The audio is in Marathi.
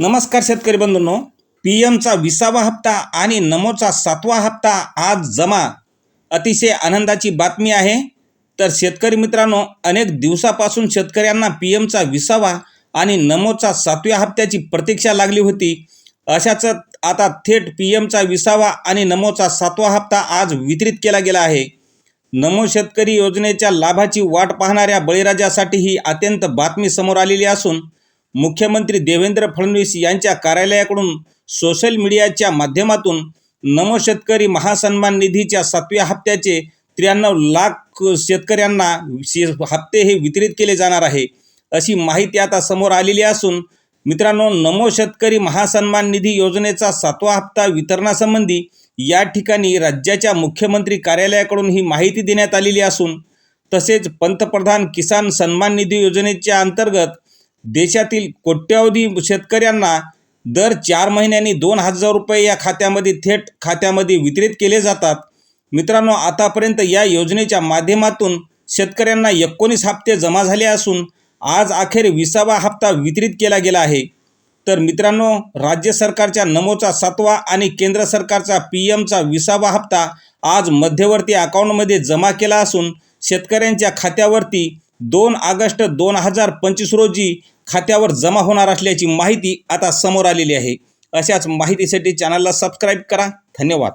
नमस्कार शेतकरी बंधूंनो. पी एमचा विसावा हप्ता आणि नमोचा सातवा हप्ता आज जमा. अतिशय आनंदाची बातमी आहे. तर शेतकरी मित्रांनो अनेक दिवसापासून शेतकऱ्यांना पी एमचा विसावा आणि नमोचा सातव्या हप्त्याची प्रतीक्षा लागली होती. अशाच आता थेट पी एमचा विसावा आणि नमोचा सातवा हप्ता आज वितरित केला गेला आहे. नमो शेतकरी योजनेच्या लाभाची वाट पाहणाऱ्या बळीराजासाठी ही अत्यंत बातमी समोर आलेली असून मुख्यमंत्री देवेंद्र फडणवीस यांच्या कार्यालयाकडून सोशल मीडियाच्या माध्यमातून नमो शेतकरी महासन्मान निधीच्या सातव्या हप्त्याचे त्र्याण्णव लाख शेतकऱ्यांना हप्ते हे वितरित केले जाणार आहे. अशी माहिती आता समोर आलेली असून मित्रांनो नमो शेतकरी महासन्मान निधी योजनेचा सातवा हप्ता वितरणासंबंधी या ठिकाणी राज्याच्या मुख्यमंत्री कार्यालयाकडून ही माहिती देण्यात आलेली असून तसेच पंतप्रधान किसान सन्मान निधी योजनेच्या अंतर्गत देशातील कोट्यावधी शेतकऱ्यांना दर चार महिन्यांनी दोन हजार रुपये या खात्यामध्ये थेट खात्यामध्ये वितरित केले जातात. मित्रांनो आतापर्यंत या योजनेच्या माध्यमातून शेतकऱ्यांना एकोणीस हप्ते जमा झाले असून आज अखेर विसावा हप्ता वितरित केला गेला आहे. तर मित्रांनो राज्य सरकारच्या नमोचा सातवा आणि केंद्र सरकारचा पी एमचा विसावा हप्ता आज मध्यवर्ती अकाउंटमध्ये जमा केला असून शेतकऱ्यांच्या खात्यावरती दोन ऑगस्ट दोन हजार पंचवीस रोजी खात्यावर जमा होणार असल्याची माहिती आता समोर आलेली आहे. अशाच माहितीसाठी चॅनलला सबस्क्राईब करा. धन्यवाद.